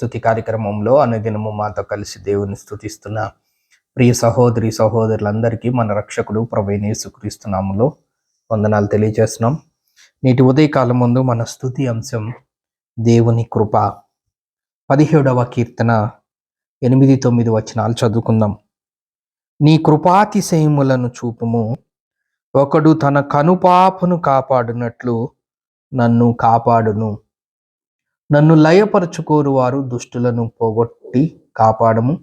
స్థుతి కార్యక్రమంలో అనుదినము మాతో కలిసి దేవుని స్థుతిస్తున్న ప్రియ సహోదరి సహోదరులందరికీ మన రక్షకుడు ప్రవీణ్ యేసుక్రీస్తునాములో వందనాలు తెలియజేస్తున్నాం. నేటి ఉదయకాలం ముందు మన స్థుతి అంశం దేవుని కృప. పదిహేడవ కీర్తన ఎనిమిది తొమ్మిది వచనాలు చదువుకుందాం. నీ కృపాతిశయములను చూపుము. ఒకడు తన కనుపాపను కాపాడునట్లు నన్ను కాపాడును. నన్ను లయపరచుకోరు వారు దుష్టులను పోగొట్టి కాపాడము.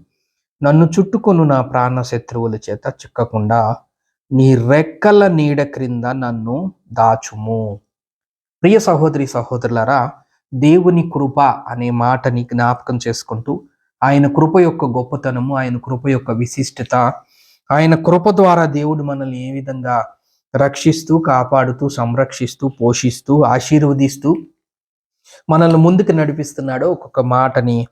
నన్ను చుట్టుకొను నా ప్రాణ శత్రువుల చేత చిక్కకుండా నీ రెక్కల నీడ క్రింద నన్ను దాచుము. ప్రియ సహోదరి సహోదరులరా దేవుని కృప అనే మాటని జ్ఞాపకం చేసుకుంటూ ఆయన కృప యొక్క గొప్పతనము ఆయన కృప యొక్క విశిష్టత ఆయన కృప ద్వారా దేవుడు మనల్ని ఏ విధంగా రక్షిస్తూ కాపాడుతూ సంరక్షిస్తూ పోషిస్తూ ఆశీర్వదిస్తూ మనల్ని ముందుకు నడిపిస్తున్నాడో ఒక్కొక్క మాటని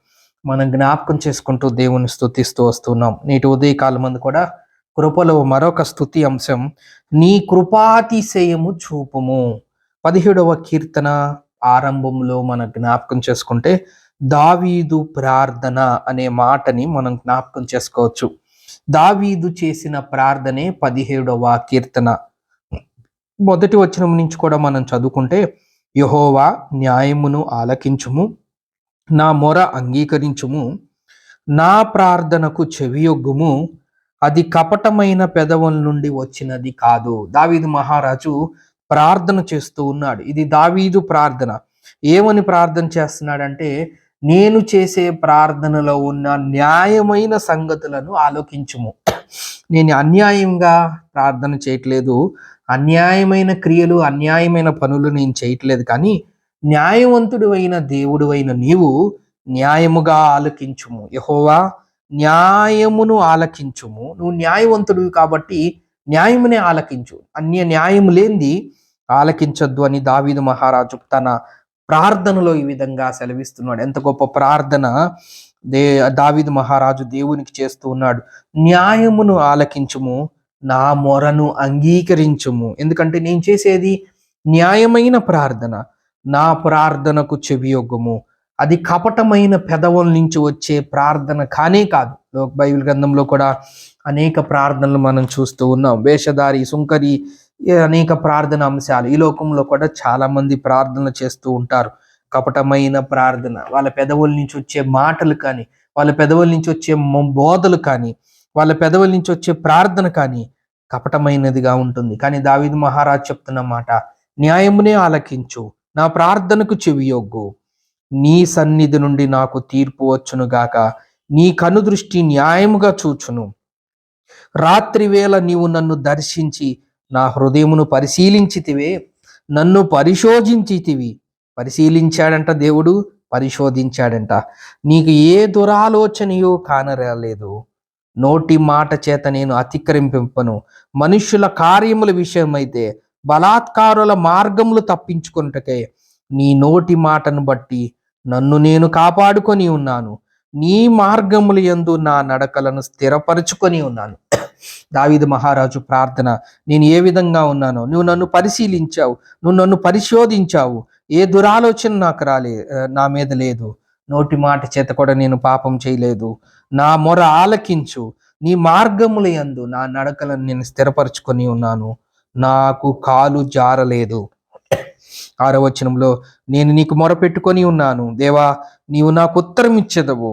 మనం జ్ఞాపకం చేసుకుంటూ దేవుని స్థుతిస్తూ వస్తున్నాం. నేటి ఉదయకాలం మంది కూడా కృపలో మరొక స్థుతి అంశం నీ కృపాతిశయము చూపుము. పదిహేడవ కీర్తన ఆరంభంలో మనం జ్ఞాపకం చేసుకుంటే దావీదు ప్రార్థన అనే మాటని మనం జ్ఞాపకం చేసుకోవచ్చు. దావీదు చేసిన ప్రార్థనే పదిహేడవ కీర్తన. మొదటి వచనం నుంచి కూడా మనం చదువుకుంటే యహోవా న్యాయమును ఆలకించుము నా మొర అంగీకరించుము నా ప్రార్థనకు చెవియొగ్గుము అది కపటమైన పెదవుల నుండి వచ్చినది కాదు. దావీదు మహారాజు ప్రార్థన చేస్తూ ఉన్నాడు. ఇది దావీదు ప్రార్థన. ఏమని ప్రార్థన చేస్తున్నాడంటే నేను చేసే ప్రార్థనలో ఉన్న న్యాయమైన సంగతులను ఆలోకించుము. నేను అన్యాయంగా ప్రార్థన చేయట్లేదు. అన్యాయమైన క్రియలు అన్యాయమైన పనులు నేను చేయట్లేదు. కానీ న్యాయవంతుడు అయిన దేవుడు అయిన నీవు న్యాయముగా ఆలకించుము. యహోవా న్యాయమును ఆలకించుము. నువ్వు న్యాయవంతుడు కాబట్టి న్యాయమునే ఆలకించు. అన్య న్యాయం లేనిది ఆలకించొద్దు అని దావీదు మహారాజు తన ప్రార్థనలో ఈ విధంగా సెలవిస్తున్నాడు. ఎంత గొప్ప ప్రార్థన దే దావిద్ మహారాజు దేవునికి చేస్తూ ఉన్నాడు. న్యాయమును ఆలకించుము నా మొరను అంగీకరించుము. ఎందుకంటే నేను చేసేది న్యాయమైన ప్రార్థన. నా ప్రార్థనకు చెవియొగ్గము. అది కపటమైన పెదవుల నుంచి వచ్చే ప్రార్థన కానే కాదు. లోక్ బైబిల్ గ్రంథంలో కూడా అనేక ప్రార్థనలు మనం చూస్తూ ఉన్నాం. వేషధారి సుంకరి అనేక ప్రార్థన అంశాలు ఈ లోకంలో కూడా చాలా మంది ప్రార్థన చేస్తూ ఉంటారు. కపటమైన ప్రార్థన వాళ్ళ పెదవుల నుంచి వచ్చే మాటలు కానీ వాళ్ళ పెదవుల నుంచి వచ్చే బోధలు కానీ వాళ్ళ పెదవుల నుంచి వచ్చే ప్రార్థన కానీ కపటమైనదిగా ఉంటుంది. కానీ దావిద్ మహారాజ్ చెప్తున్న మాట న్యాయమునే ఆలకించు నా ప్రార్థనకు చెవియొగ్గు. నీ సన్నిధి నుండి నాకు తీర్పు వచ్చును గాక నీ కనుదృష్టి న్యాయముగా చూచును. రాత్రి వేళ నీవు నన్ను దర్శించి నా హృదయమును పరిశీలించితివే నన్ను పరిశోధించితివి. పరిశీలించాడంట దేవుడు పరిశోధించాడంట. నీకు ఏ దురాలోచనయో కానరాలేదు. నోటి మాట చేత నేను అతిక్రమింపను. మనుష్యుల కార్యముల విషయమైతే బలాత్కారుల మార్గములు తప్పించుకొనుటకే నీ నోటి మాటను బట్టి నన్ను నేను కాపాడుకొని ఉన్నాను. నీ మార్గములు ఎందు నా నడకలను స్థిరపరుచుకొని ఉన్నాను. దావీదు మహారాజు ప్రార్థన నేను ఏ విధంగా ఉన్నానో నువ్వు నన్ను పరిశీలించావు నువ్వు నన్ను పరిశోధించావు ఏ దురాలోచన నాకు రాలే నా మీద లేదు. నోటి మాట చేత కూడా నేను పాపం చేయలేదు. నా మొర ఆలకించు నీ మార్గముల యందు నా నడకలను నేను స్థిరపరచుకొని ఉన్నాను. నాకు కాలు జారలేదు. ఆరో వచనంలో నేను నీకు మొరపెట్టుకొని ఉన్నాను. దేవా నీవు నాకు ఉత్తరం ఇచ్చేదవు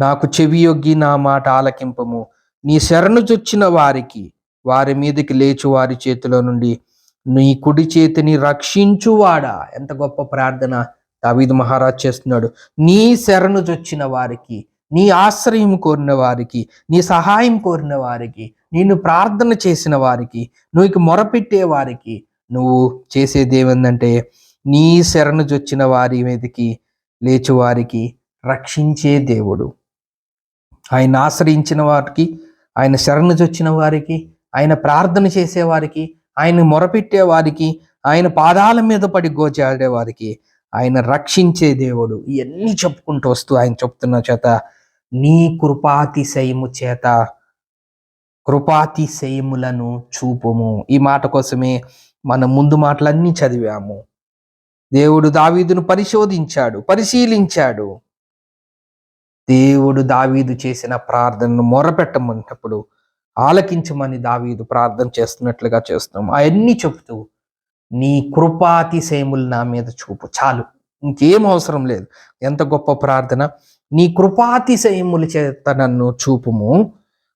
నాకు చెవియొగ్గి నా మాట ఆలకింపము. నీ శరణు చొచ్చిన వారికి వారి మీదకి లేచు వారి చేతిలో నుండి నీ కుడి చేతిని రక్షించువాడా? ఎంత గొప్ప ప్రార్థన దావీదు మహారాజ్ చేస్తున్నాడు. నీ శరణు చొచ్చిన వారికి నీ ఆశ్రయం కోరిన వారికి నీ సహాయం కోరిన వారికి నిన్ను ప్రార్థన చేసిన వారికి నువ్వు మొరపెట్టే వారికి నువ్వు చేసేది ఏమందంటే నీ శరణు చొచ్చిన వారి మీదకి లేచు వారికి రక్షించే దేవుడు. ఆయన ఆశ్రయించిన వారికి ఆయన శరణు చొచ్చిన వారికి ఆయన ప్రార్థన చేసేవారికి ఆయన మొరపెట్టే వారికి ఆయన పాదాల మీద పడి గోచాడే వారికి ఆయన రక్షించే దేవుడు. ఇవన్నీ చెప్పుకుంటూ వస్తూ ఆయన చెప్తున్న చేత నీ కృపాతిశయము చేత కృపాతిశయములను చూపుము. ఈ మాట కోసమే మనం ముందు మాటలన్నీ చదివాము. దేవుడు దావీదును పరిశోధించాడు పరిశీలించాడు. దేవుడు దావీదు చేసిన ప్రార్థనను మొరపెట్టమన్నప్పుడు ఆలకించమని దావీదు ప్రార్థన చేస్తున్నట్లుగా చేస్తున్నాం. అవన్నీ చెబుతూ నీ కృపాతిశయములు నా మీద చూపు. చాలు. ఇంకేం అవసరం లేదు. ఎంత గొప్ప ప్రార్థన. నీ కృపాతిశయముల చేత నన్ను చూపుము.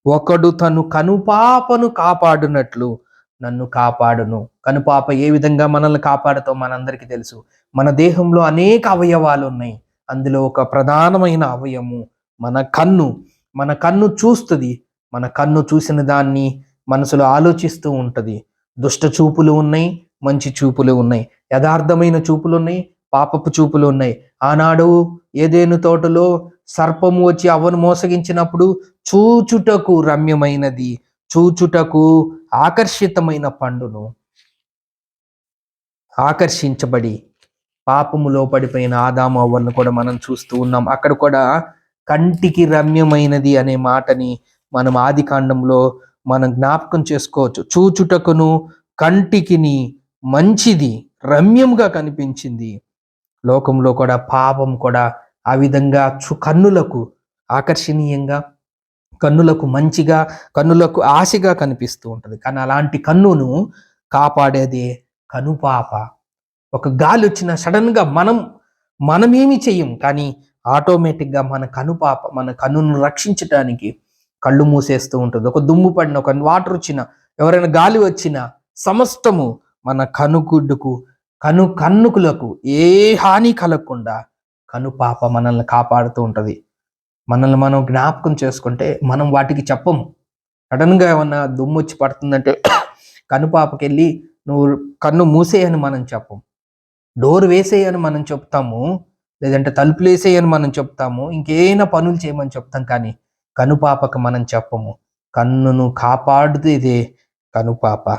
ఒకడు తను కనుపాపను కాపాడునట్లు నన్ను కాపాడును. కనుపాప ఏ విధంగా మనల్ని కాపాడుతో మనందరికీ తెలుసు. మన దేహంలో అనేక అవయవాలు ఉన్నాయి అందులో ఒక ప్రధానమైన అవయము మన కన్ను. మన కన్ను చూస్తుంది. మన కన్ను చూసిన దాన్ని మనసులో ఆలోచిస్తూ ఉంటుంది. దుష్ట చూపులు ఉన్నాయి మంచి చూపులు ఉన్నాయి. యథార్థమైన చూపులు ఉన్నాయి పాపపు చూపులు ఉన్నాయి. ఆనాడు ఏదేను తోటలో సర్పము వచ్చి అవను మోసగించినప్పుడు చూచుటకు రమ్యమైనది. చూచుటకు ఆకర్షితమైన పండును ఆకర్షించబడి పాపములో పడిపోయిన ఆదాము అవ్వను కూడా మనం చూస్తూ ఉన్నాం. అక్కడ కూడా కంటికి రమ్యమైనది అనే మాటని మనం ఆది కాండంలో మనం జ్ఞాపకం చేసుకోవచ్చు. చూచుటకును కంటికిని మంచిది రమ్యంగా కనిపించింది. లోకంలో కూడా పాపం కూడా ఆ విధంగా చు కన్నులకు ఆకర్షణీయంగా కన్నులకు మంచిగా కన్నులకు ఆశగా కనిపిస్తూ ఉంటుంది. కానీ అలాంటి కన్నును కాపాడేదే కనుపాప. ఒక గాలి వచ్చిన సడన్గా మనం మనమేమి చెయ్యం. కానీ ఆటోమేటిక్గా మన కనుపాప మన కన్నును రక్షించడానికి కళ్ళు మూసేస్తూ ఉంటుంది. ఒక దుమ్ము పడిన ఒక వాటర్ వచ్చిన ఎవరైనా గాలి వచ్చిన సమస్తము మన కనుగుడ్డుకు కను కన్నుకులకు ఏ హాని కలగకుండా కనుపాప మనల్ని కాపాడుతూ ఉంటుంది. మనల్ని మనం జ్ఞాపకం చేసుకుంటే మనం వాటికి చెప్పము సడన్గా ఏమన్నా దుమ్ము వచ్చి పడుతుందంటే కనుపాపకి వెళ్ళి నువ్వు కన్ను మూసేయని మనం చెప్పం. డోర్ వేసేయని మనం చెప్తాము లేదంటే తలుపులు వేసేయని మనం చెప్తాము ఇంకేమైనా పనులు చేయమని చెప్తాం కానీ కనుపాపకు మనం చెప్పము. కన్నును కాపాడుదేదే కనుపాప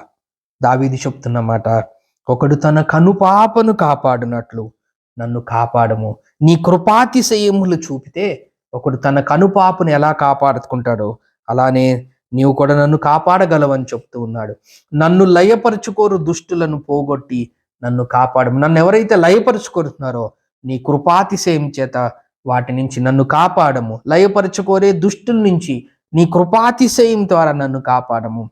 దావీది చెప్తున్నమాట ఒకడు తన కనుపాపను కాపాడునట్లు నన్ను కాపాడము. నీ కృపాతిశయములు చూపితే ఒకడు తన కనుపాపను ఎలా కాపాడుకుంటాడో అలానే నీవు కూడా నన్ను కాపాడగలవని చెప్తూ ఉన్నాడు. నన్ను లయపరుచుకోరు దుష్టులను పోగొట్టి నన్ను కాపాడము. నన్ను ఎవరైతే లయపరుచుకుంటున్నారో నీ కృపాతిశయం చేత వాటి నుంచి నన్ను కాపాడము. లయపరచుకోరే దుష్టుల నుంచి నీ కృపాతిశయం ద్వారా నన్ను కాపాడము.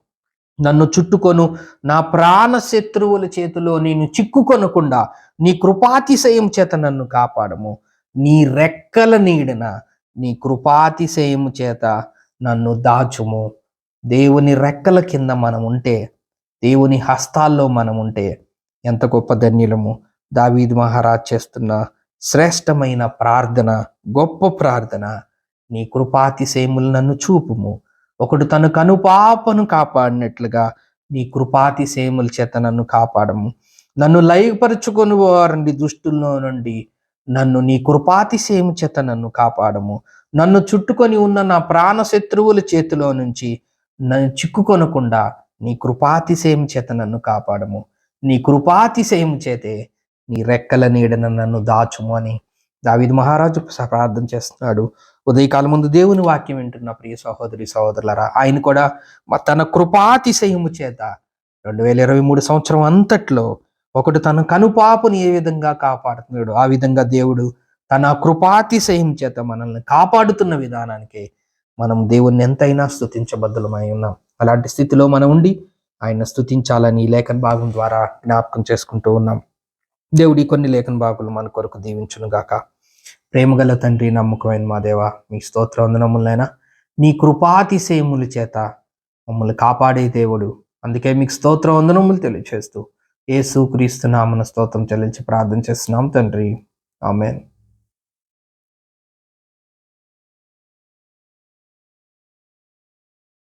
నన్ను చుట్టుకొను నా ప్రాణ శత్రువుల చేతిలో నేను చిక్కుకొనకుండా నీ కృపాతిశయం చేత నన్ను కాపాడము. నీ రెక్కల నీడన నీ కృపాతిశయము చేత నన్ను దాచుము. దేవుని రెక్కల కింద మనం ఉంటే దేవుని హస్తాల్లో మనం ఉంటే ఎంత గొప్ప ధన్యులము. దావీద్ మహారాజ్ చేస్తున్న శ్రేష్టమైన ప్రార్థన గొప్ప ప్రార్థన. నీ కృపాతిశయములు నన్ను చూపుము. ఒకడు తన కనుపాపను కాపాడినట్లుగా నీ కృపాతిశయముల చేత నన్ను కాపాడము. నన్ను లయపరుచుకొని వారండి దుష్టుల్లో నుండి. నన్ను నీ కృపాతిశయము చేత నన్ను కాపాడము. నన్ను చుట్టుకొని ఉన్న నా ప్రాణ శత్రువుల చేతిలో నుంచి నన్ను చిక్కుకొనకుండా నీ కృపాతిశయం చేత నన్ను కాపాడము. నీ కృపాతిశయం చేతే నీ రెక్కల నీడన నన్ను దాచుము అని దావిద్ మహారాజు ప్రార్థన చేస్తున్నాడు. ఉదయకాలం ముందు దేవుని వాక్యం వింటున్న ప్రియ సహోదరి సహోదరులరా ఆయన కూడా తన కృపాతిశయము చేత రెండు వేల ఇరవై మూడు సంవత్సరం అంతట్లో ఒకటి తన కనుపాపుని ఏ విధంగా కాపాడుతున్నాడు ఆ విధంగా దేవుడు తన కృపాతిశయం చేత మనల్ని కాపాడుతున్న విధానానికి మనం దేవుణ్ణి ఎంతైనా స్తుతించబద్దులమై ఉన్నాం. అలాంటి స్థితిలో మనం ఉండి ఆయన స్థుతించాలని ఈ లేఖన భాగం ద్వారా జ్ఞాపకం చేసుకుంటూ ఉన్నాం. దేవుడి కొన్ని లేఖన భాగులు మన కొరకు దీవించును గాక ప్రేమగల తండ్రి నమ్మకమైన మా దేవ మీ స్తోత్ర వందనములైనా నీ కృపాతిశయముల చేత మమ్మల్ని కాపాడే దేవుడు. అందుకే మీకు స్తోత్ర వందనములు తెలియచేస్తూ ఏ క్రీస్తు స్తోత్రం చెల్లించి ప్రార్థన చేస్తున్నాం తండ్రి. ఆమెన్.